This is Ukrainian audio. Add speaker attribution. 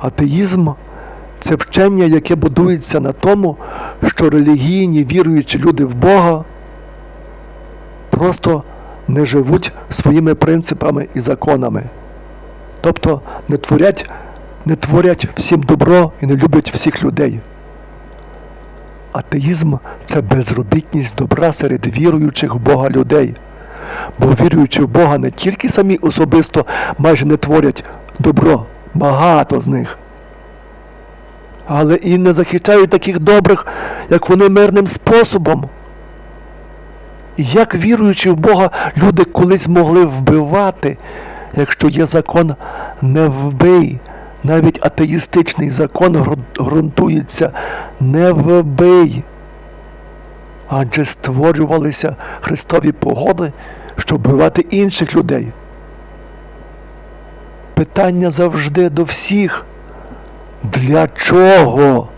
Speaker 1: Атеїзм це вчення, яке будується на тому, що релігійні віруючі люди в Бога просто не живуть своїми принципами і законами. Тобто не творять, не творять всім добро і не люблять всіх людей. Атеїзм це безробітність добра серед віруючих в Бога людей. Бо віруючи в Бога не тільки самі особисто майже не творять добро, багато з них, але і не захищають таких добрих, як вони мирним способом. І як віруючи в Бога, люди колись могли вбивати, якщо є закон не вбий. Навіть атеїстичний закон ґрунтується не вбий. Адже створювалися Христові погоди, щоб вбивати інших людей. Питання завжди до всіх. Для чого?